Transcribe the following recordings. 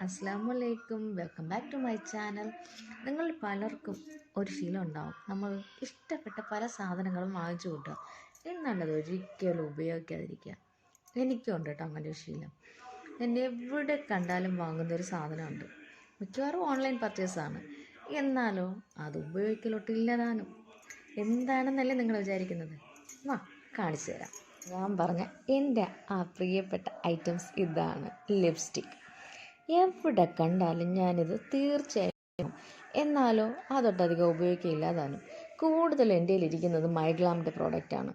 അസ്സാം വലൈക്കും welcome back to my channel. നിങ്ങൾ പലർക്കും ഒരു ശീലം ഉണ്ടാവും. നമ്മൾ ഇഷ്ടപ്പെട്ട പല സാധനങ്ങളും വാങ്ങിച്ചു കൂട്ടുക. എന്നുള്ളത് ഒരിക്കലും ഉപയോഗിക്കാതിരിക്കുക. എനിക്കും ഉണ്ട് കേട്ടോ അങ്ങനെ ഒരു ശീലം. ഞാൻ എവിടെ കണ്ടാലും വാങ്ങുന്ന ഒരു സാധനമുണ്ട്. മിക്കവാറും ഓൺലൈൻ പർച്ചേസാണ് എന്നാലോ അത് ഉപയോഗിക്കലോട്ടില്ലതാനും. എന്താണെന്നല്ലേ നിങ്ങൾ വിചാരിക്കുന്നത്? വാ കാണിച്ചു തരാം. ഞാൻ പറഞ്ഞ എന്റെ ആ പ്രിയപ്പെട്ട ഐറ്റംസ് ഇതാണ് ലിപ്സ്റ്റിക് എവിടെ കണ്ടാലും ഞാനിത് തീർച്ചയായും എന്നാലോ അതൊട്ടധികം ഉപയോഗിക്കില്ല താനും കൂടുതൽ എന്റെ ഇരിക്കുന്നത് മൈഗ്ലാമിന്റെ പ്രോഡക്റ്റാണ്.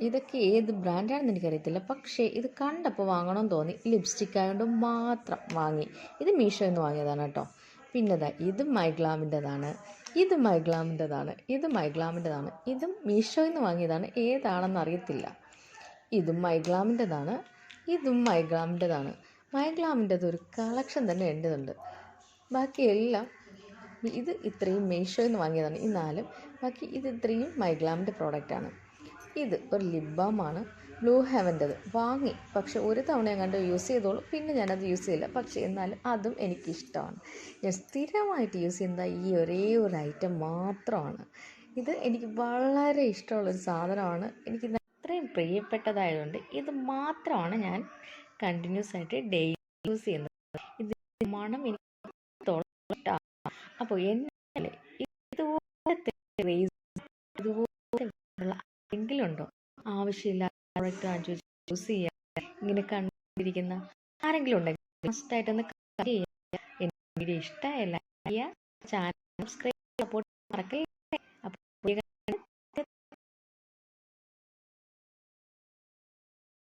ഇതൊക്കെ ഏത് ബ്രാൻഡാണെന്ന് എനിക്കറിയത്തില്ല. പക്ഷേ ഇത് കണ്ടപ്പോൾ വാങ്ങണമെന്ന് തോന്നി. ലിപ്സ്റ്റിക് ആയതുകൊണ്ട് മാത്രം വാങ്ങി. ഇത് മീഷോ എന്ന് വാങ്ങിയതാണ് കേട്ടോ. പിന്നെതാ ഇത് മൈഗ്ലാമിന്റെതാണ്. ഇത് മൈഗ്ലാമിന്റെതാണ്. ഇത് മൈഗ്ലാമിന്റെതാണ്. ഇതും മീഷോയിൽ നിന്ന് വാങ്ങിയതാണ്. ഏതാണെന്ന് അറിയത്തില്ല ഇതും മൈഗ്ലാമിന്റെതാണ്. ഇതും മൈഗ്ലാമിന്റെതാണ്. മൈഗ്ലാമിന്റെത് ഒരു കളക്ഷൻ തന്നെ എന്റെതുണ്ട്. ബാക്കിയെല്ലാം ഇത് ഇത്രയും മീഷോയിൽ നിന്ന് വാങ്ങിയതാണ്. ഈ നാലും ബാക്കി ഇത് ഇത്രയും മൈഗ്ലാമിന്റെ പ്രോഡക്റ്റാണ്. ഇത് ഒരു ലിപ് ബാമാണ് ബ്ലൂ ഹെവന്റെത് വാങ്ങി. പക്ഷേ ഒരു തവണ കണ്ട് യൂസ് ചെയ്തോളൂ. പിന്നെ ഞാനത് യൂസ് ചെയ്യില്ല പക്ഷേ എന്നാലും അതും എനിക്കിഷ്ടമാണ്. ഞാൻ സ്ഥിരമായിട്ട് യൂസ് ചെയ്യുന്ന ഈ ഒരേ ഒരു ഐറ്റം മാത്രമാണ്. ഇത് എനിക്ക് വളരെ ഇഷ്ടമുള്ളൊരു സാധനമാണ്. എനിക്ക് പ്രിയപ്പെട്ടതായതുകൊണ്ട് ഇത് മാത്രമാണ് ഞാൻ കണ്ടിന്യൂസ് ആയിട്ട് ഡെയിലി യൂസ് ചെയ്യുന്നത്. ഇത് മണം എനിക്ക് അപ്പോൾ എന്നെ ഇതുപോലത്തെ ഇതുപോലെ ആരെങ്കിലും ഉണ്ടോ ആവശ്യമില്ലാത്ത പ്രോഡക്റ്റ് യൂസ് ചെയ്യാൻ ഇങ്ങനെ കണ്ടിരിക്കുന്ന ആരെങ്കിലും ഉണ്ടെങ്കിൽ മസ്റ്റായിട്ടൊന്ന് വീഡിയോ ഇഷ്ടമായില്ല. ചാനൽ സബ്സ്ക്രൈബ് സപ്പോർട്ട് മറക്കല്ലേ? അപ്പോൾ